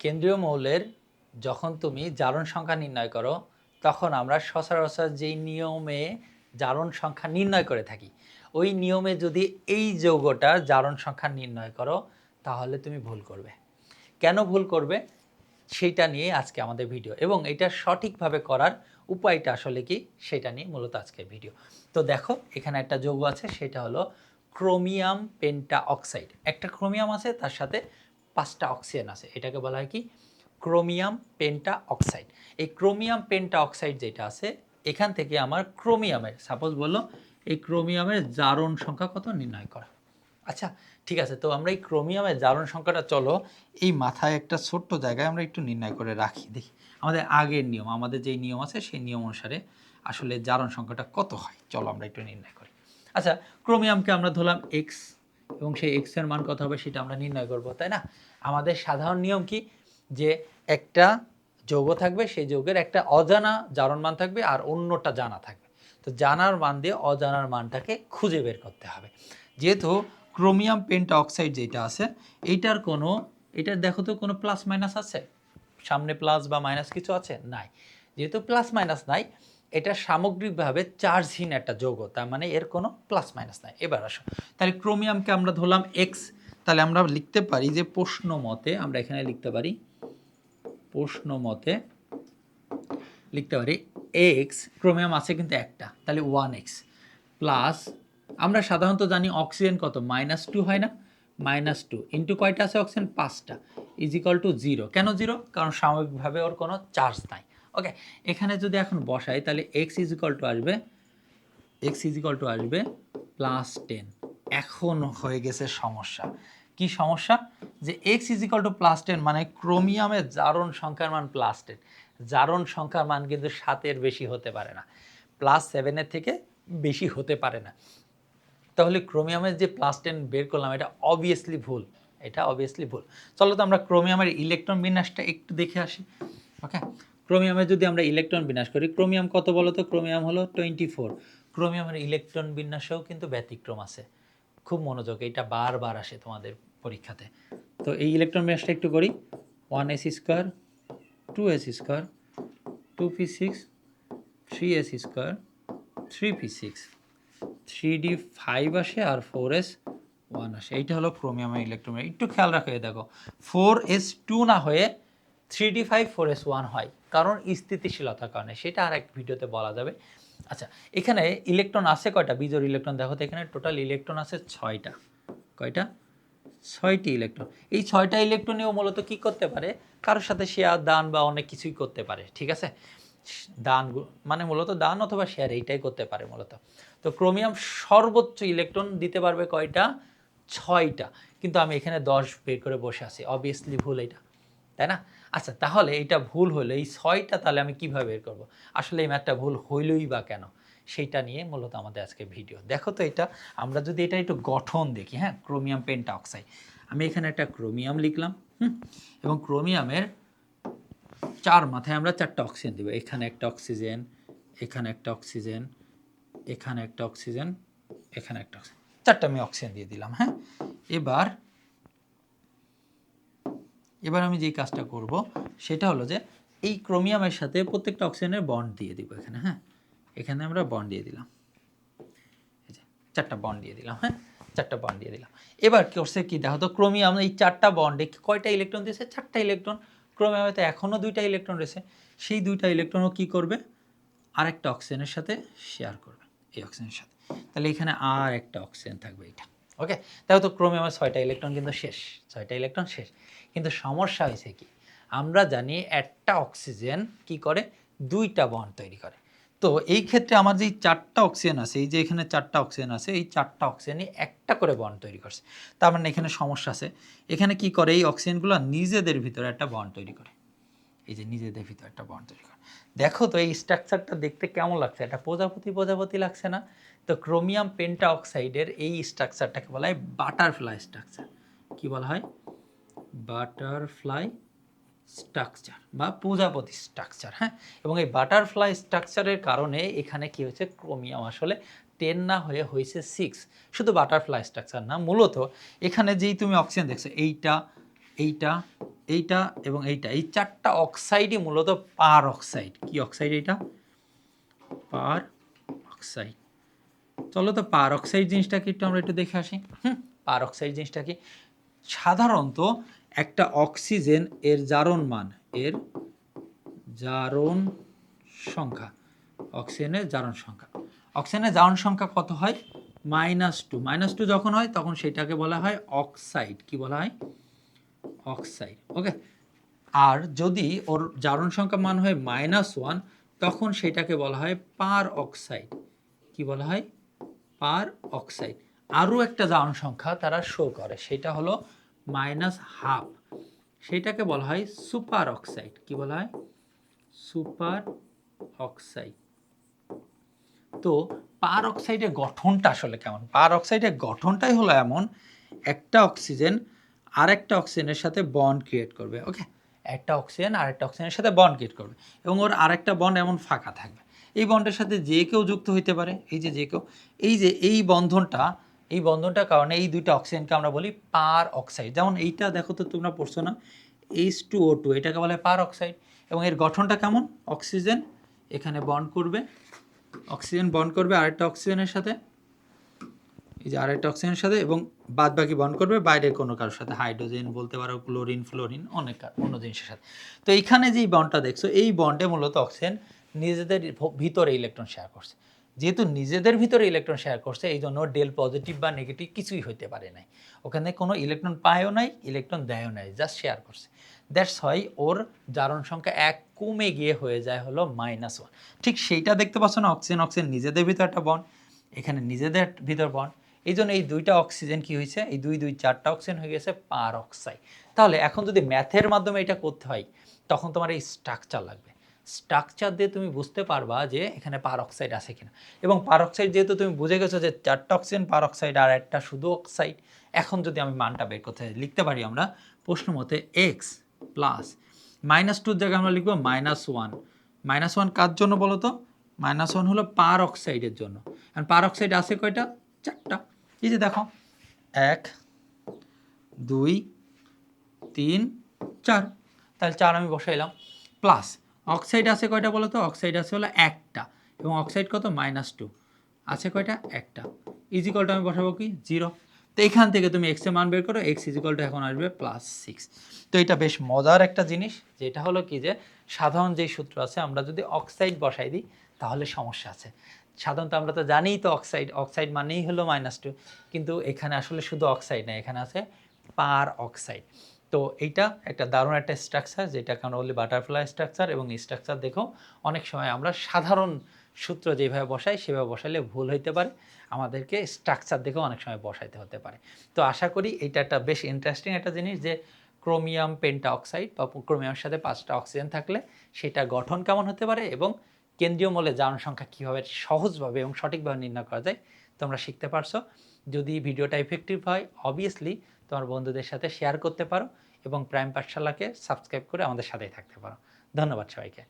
কেন্দ্রীয় মৌলের যখন তুমি জারণ সংখ্যা নির্ণয় করো, তখন আমরা সচরাচর যেই নিয়মে জারণ সংখ্যা নির্ণয় করে থাকি, ওই নিয়মে যদি এই যৌগটার জারণ সংখ্যা নির্ণয় করো, তাহলে তুমি ভুল করবে। কেন ভুল করবে? সেইটা নিয়ে আজকে আমাদের ভিডিও, এবং এটা সঠিকভাবে করার উপায়টা আসলে কি? সেটা নিয়ে মূলত আজকের ভিডিও। তো দেখো, এখানে একটা যৌগ আছে, সেটা হলো ক্রোমিয়াম পেন্টা অক্সাইড একটা ক্রোমিয়াম আছে, তার সাথে পাঁচটা অক্সিজেন আছে। এটাকে বলা হয় কি? ক্রোমিয়াম পেন্টা অক্সাইড এই ক্রোমিয়াম পেন্টা অক্সাইড যেটা আছে, এখান থেকে আমার ক্রোমিয়ামের সাপোজ বলল এই ক্রোমিয়ামের জারণ সংখ্যা কত নির্ণয় করা? আচ্ছা ঠিক আছে, তো আমরা এই ক্রোমিয়ামের জারণ সংখ্যাটা, চলো, এই মাথায় একটা ছোট্ট জায়গায় আমরা একটু নির্ণয় করে রাখি, দেখি। আমাদের আগের নিয়ম, আমাদের যেই নিয়ম আছে, সেই নিয়ম অনুসারে আসলে জারণ সংখ্যাটা কত হয়? চলো আমরা একটু নির্ণয় করি। আচ্ছা ক্রোমিয়ামকে আমরা ধরলাম এক্স এবং সেই এক্সের মান কত হবে সেটা আমরা নির্ণয় করব, তাই না? আমাদের সাধারণ নিয়ম কি? যে একটা যৌগ থাকবে, সেই যৌগের একটা অজানা জারণ মান থাকবে আর অন্যটা জানা থাকবে। তো জানার মান দিয়ে অজানার মানটাকে খুঁজে বের করতে হবে। যেহেতু ক্রোমিয়াম পেন্টা অক্সাইড যেটা আছে, এইটার কোনো এটার দেখো তো কোনো প্লাস মাইনাস আছে? সামনে প্লাস বা মাইনাস কিছু আছে? নাই। যেহেতু প্লাস মাইনাস নাই এটা সামগ্রিকভাবে চার্জহীন একটা যৌগ, তার মানে এর কোনো প্লাস মাইনাস নাই। এবার আসো, তাহলে ক্রোমিয়ামকে আমরা ধরলাম এক্স তাহলে আমরা লিখতে পারি যে প্রশ্ন মতে, আমরা এখানে লিখতে পারি, প্রশ্ন মতে লিখতে পারি এক্স ক্রোমিয়াম আছে কিন্তু একটা, তাহলে ওয়ান এক্স প্লাস আমরা সাধারণত জানি অক্সিজেন কত? মাইনাস টু হয় না? মাইনাস টু ইন্টু কয়টা আছে অক্সিজেন পাঁচটা ইজিক্যাল টু জিরো কেন জিরো কারণ সাময়িকভাবে ওর কোনো চার্জ নাই। ওকে এখানে যদি এখন বসাই, তাহলে এক্স ইজিক্যাল টু আসবে এক্স ইজিক্যাল টু আসবে প্লাস টেন এখন হয়ে গেছে সমস্যা। কি সমস্যা? যে x equal to plus ten মানে ক্রোমিয়ামের জারণ সংখ্যার মান প্লাস টেন জারণ সংখ্যার মান কিন্তু সাতের বেশি হতে পারে না। প্লাস সেভেনের থেকে বেশি হতে পারে না। তাহলে ক্রোমিয়ামের যে প্লাস টেন বের করলাম, এটা অবভিয়াসলি ভুল। এটা অবভিয়াসলি ভুল। চলো তো আমরা ক্রোমিয়ামের ইলেকট্রন বিন্যাসটা একটু দেখে আসি। ওকে ক্রোমিয়ামে যদি আমরা ইলেকট্রন বিন্যাস করি, ক্রোমিয়াম কত বলো তো? ক্রোমিয়াম হলো টোয়েন্টি ফোর। ক্রোমিয়ামের ইলেকট্রন বিন্যাসেও কিন্তু ব্যতিক্রম আছে। খুব মনোযোগ এটা বারবার আসে তোমাদের পরীক্ষাতে। তো এই ইলেকট্রন বিন্যাসটা একটু করি। One S square, two S square, two P six, three S square, three P six. Three D five আসে আর ফোর এস ওয়ান আসে। এইটা হলো ক্রোমিয়ামের ইলেকট্রন একটু খেয়াল রাখো দেখো। ফোর এস টু না হয়ে three D five four S one হয়, কারণ স্থিতিশীলতার কারণে। সেটা আর এক ভিডিওতে বলা যাবে। আচ্ছা এখানে ইলেকট্রন আছে কয়টা? বিজোর ইলেকট্রন, দেখো তো এখানে টোটাল ইলেকট্রন আছে ছয়টা। কয়টা? ছয়টি ইলেকট্রন। এই ছয়টা ইলেকট্রনেও মূলত কি করতে পারে? কারোর সাথে শেয়ার দান বা অনেক কিছুই করতে পারে, ঠিক আছে? দান মানে মূলত দান অথবা শেয়ার এইটাই করতে পারে মূলত। তো ক্রোমিয়াম সর্বোচ্চ ইলেকট্রন দিতে পারবে কয়টা? ছয়টা। কিন্তু আমি এখানে দশ বের করে বসে আছি অবভিয়াসলি ভুল এটা। তাই না? আচ্ছা তাহলে এটা ভুল হলে। এই ছয়টা তাহলে আমি কীভাবে বের করব? আসলে এই ম্যাথটা ভুল হইলই বা কেন? সেইটা নিয়ে মূলত আমাদের আজকে ভিডিও। দেখো তো এটা, আমরা যদি এটা একটু গঠন দেখি হ্যাঁ? ক্রোমিয়াম পেন্টা অক্সাইড আমি এখানে একটা ক্রোমিয়াম লিখলাম এবং ক্রোমিয়ামের চার মাথায় আমরা চারটা অক্সিজেন দেবো। এখানে একটা অক্সিজেন, এখানে একটা অক্সিজেন, এখানে একটা অক্সিজেন, এখানে একটা অক্সিজেন। চারটা আমি অক্সিজেন দিয়ে দিলাম হ্যাঁ? এবার এবার আমি যেই কাজটা করব, সেটা হলো যে এই ক্রোমিয়ামের সাথে প্রত্যেকটা অক্সিজেনের বন্ড দিয়ে দিব এখানে হ্যাঁ? এখানে আমরা বন্ড দিয়ে দিলাম। চারটা বন্ড দিয়ে দিলাম হ্যাঁ? চারটা বন্ড দিয়ে দিলাম। এবার করছে কি, দেখো তো ক্রোমিয়াম, এই চারটা বন্ডে কয়টা ইলেকট্রন দিয়েছে? চারটা ইলেকট্রন। ক্রোমিয়ামে তো এখনও দুইটা ইলেকট্রন রয়েছে। সেই দুইটা ইলেকট্রনও কি করবে? আর একটা অক্সিজেনের সাথে শেয়ার করবে, এই অক্সিজেনের সাথে। তাহলে এখানে আর একটা অক্সিজেন থাকবে এটা ওকে তাহলে তো ক্রোমিয়ামের ছয়টা ইলেকট্রন কিন্তু শেষ, ছয়টা ইলেকট্রন শেষ। কিন্তু সমস্যা হয়েছে কি? আমরা জানি একটা অক্সিজেন কি করে? দুইটা বন্ড তৈরি করে। তো এই ক্ষেত্রে আমার যে চারটা অক্সিজেন আছে, এই যে এখানে চারটা অক্সিজেন আছে, এই চারটা অক্সিজেনই একটা করে বন্ড তৈরি করছে। তার মানে এখানে সমস্যা আছে। এখানে কি করে? এই অক্সিজেনগুলো নিজেদের ভিতরে একটা বন্ড তৈরি করে। এই যে নিজেদের ভিতরে একটা বন্ড তৈরি করে। দেখো তো এই স্ট্রাকচারটা দেখতে কেমন লাগছে? এটা প্রজাপতি প্রজাপতি লাগছে না? তো ক্রোমিয়াম পেন্টা অক্সাইডের এই স্ট্রাকচারটাকে বলা হয় বাটারফ্লাই স্ট্রাকচার। কি বলা হয়? বাটারফ্লাই স্ট্রাকচার বা প্রজাপতি স্ট্রাকচার হ্যাঁ? এবং এই বাটারফ্লাই স্ট্রাকচারের কারণে এখানে কি হয়েছে? ক্রোমিয়াম আসলে টেন না হয়ে হয়েছে সিক্স শুধু বাটারফ্লাই স্ট্রাকচার না, মূলত এখানে যেই তুমি অক্সিজেন দেখছ, এইটা এইটা এইটা এবং এইটা, এই চারটা অক্সাইডই মূলত পার অক্সাইড কি অক্সাইড এটা পার অক্সাইড চলো তো পার অক্সাইড জিনিসটাকে একটু আমরা একটু দেখে আসি। হুম পার অক্সাইড জিনিসটা কি? সাধারণত একটা অক্সিজেন এর জারণ মান, এর জারণ সংখ্যা, অক্সিজেনের জারণ সংখ্যা। অক্সিজেনের জারণ সংখ্যা কত হয়? Minus two. মাইনাস টু যখন হয়, তখন সেটাকে বলা হয় অক্সাইড। কি বলা হয়? অক্সাইড। ওকে? আর যদি ওর জারণ সংখ্যা মান হয় মাইনাস ওয়ান, তখন সেটাকে বলা হয় পার অক্সাইড। কি বলা হয়? Peroxide. আরও একটা জারণ সংখ্যা তারা শো করে, সেটা হলো মাইনাস হাফ, সেটাকে বলা হয় সুপার অক্সাইড। কি বলা হয়? Superoxide. তো পার অক্সাইডের গঠনটা আসলে কেমন? পার অক্সাইডের গঠনটাই হলো এমন, একটা অক্সিজেন আরেকটা অক্সিজেনের সাথে বন্ড ক্রিয়েট করবে, ওকে? একটা অক্সিজেন আরেকটা অক্সিজেনের সাথে বন্ড ক্রিয়েট করবে এবং ওর আরেকটা বন্ড এমন ফাঁকা থাকবে। এই বন্ডের সাথে যে কেউ যুক্ত হইতে পারে, এই যে যে কেউ, এই যে এই বন্ধনটা এই বন্ধনটার কারণে এই দুইটা অক্সিজেনকে আমরা বলি পার অক্সাইড যেমন এইটা দেখো তো তোমরা পড়ছো না? এইচ টু ও টু এটাকে বলে পার অক্সাইড এবং এর গঠনটা কেমন? অক্সিজেন এখানে বন্ড করবে। অক্সিজেন বন্ড করবে আরেকটা অক্সিজেনের সাথে। এই যে আরেকটা অক্সিজেনের সাথে এবং বাদ বাকি বন্ড করবে বাইরের কোনো কারোর সাথে। হাইড্রোজেন বলতে পারো ক্লোরিন ফ্লোরিন অনেক অন্য জিনিসের সাথে। তো এইখানে যেই বন্ডটা দেখছ, এই বন্ডে মূলত অক্সিজেন নিজেদের ভিতরে ইলেকট্রন শেয়ার করছে। যেহেতু নিজেদের ভিতরে ইলেকট্রন শেয়ার করছে এই জন্য ডেল পজিটিভ বা নেগেটিভ কিছুই হইতে পারে নাই। ওখানে কোনো ইলেকট্রন পায়ও নাই ইলেকট্রন দেয়ও নাই জাস্ট শেয়ার করছে। দ্যাটস হয় ওর জারণ সংখ্যা এক কমে গিয়ে হয়ে যায় হলো মাইনাস ওয়ান ঠিক সেইটা দেখতে পাচ্ছ না অক্সিজেন অক্সিজেন নিজেদের ভিতর একটা বন এখানে নিজেদের ভিতর বন এই জন্য এই দুইটা অক্সিজেন কি হয়েছে এই দুই দুই, চারটা অক্সিজেন হয়ে গেছে পার অক্সাইড তাহলে এখন যদি ম্যাথের মাধ্যমে এটা করতে হয়, তখন তোমার এই স্ট্রাকচার লাগবে। স্ট্রাকচার দিয়ে তুমি বুঝতে পারবা যে এখানে পার অক্সাইড আছে কিনা। এবং পার অক্সাইড যেহেতু তুমি বুঝে গেছো যে চারটা অক্সিজেন পার অক্সাইড আর একটা শুধু অক্সাইড এখন যদি আমি মানটা বের করতে লিখতে পারি আমরা, প্রশ্ন মতে এক্স প্লাস মাইনাস টুর জায়গায় আমরা লিখব মাইনাস ওয়ান মাইনাস ওয়ান কার জন্য বলো তো? মাইনাস ওয়ান হলো পার অক্সাইডের জন্য। আর পার অক্সাইড আছে কয়টা? চারটা। এই যে দেখো, এক, দুই, তিন, চার। তাহলে চার আমি বসাইলাম। প্লাস অক্সাইড আছে কয়টা বলো তো অক্সাইড আছে হলো একটা এবং অক্সাইড কত? Minus two. আছে কয়টা? একটা। ইজিকলটা আমি বসাবো কি? জিরো। তো এখান থেকে তুমি এক্সের মান বের করো এক্স ইজিকলটা এখন আসবে প্লাস সিক্স তো এটা বেশ মজার একটা জিনিস, যেটা হলো কি যে সাধারণ যেই সূত্র আছে, আমরা যদি অক্সাইড বসাই দিই, তাহলে সমস্যা আছে। সাধারণত আমরা তো জানিই তো অক্সাইড অক্সাইড মানেই হলো মাইনাস টু কিন্তু এখানে আসলে শুধু অক্সাইড না, এখানে আছে পার অক্সাইড। তো এইটা একটা দারুণ একটা স্ট্রাকচার যেটা কারণ বলি বাটারফ্লাই স্ট্রাকচার এবং স্ট্রাকচার দেখো অনেক সময় আমরা সাধারণ সূত্র যেভাবে বসাই সেভাবে বসাইলে ভুল হইতে পারে। আমাদেরকে স্ট্রাকচার দেখেও অনেক সময় বসাইতে হতে পারে। তো আশা করি এটা একটা বেশ ইন্টারেস্টিং একটা জিনিস যে ক্রোমিয়াম পেন্টা অক্সাইড বা ক্রোমিয়ামের সাথে পাঁচটা অক্সিজেন থাকলে সেটা গঠন কেমন হতে পারে এবং কেন্দ্রীয় মলে জারণ সংখ্যা কীভাবে সহজভাবে এবং সঠিকভাবে নির্ণয় করা যায় তোমরা শিখতে পারছ। যদি ভিডিওটা ইফেক্টিভ হয় অবভিয়াসলি তোমার বন্ধুদের সাথে শেয়ার করতে পারো এবং প্রাইম পাঠশালাকে সাবস্ক্রাইব করে আমাদের সাথেই থাকতে পারো। ধন্যবাদ সবাইকে।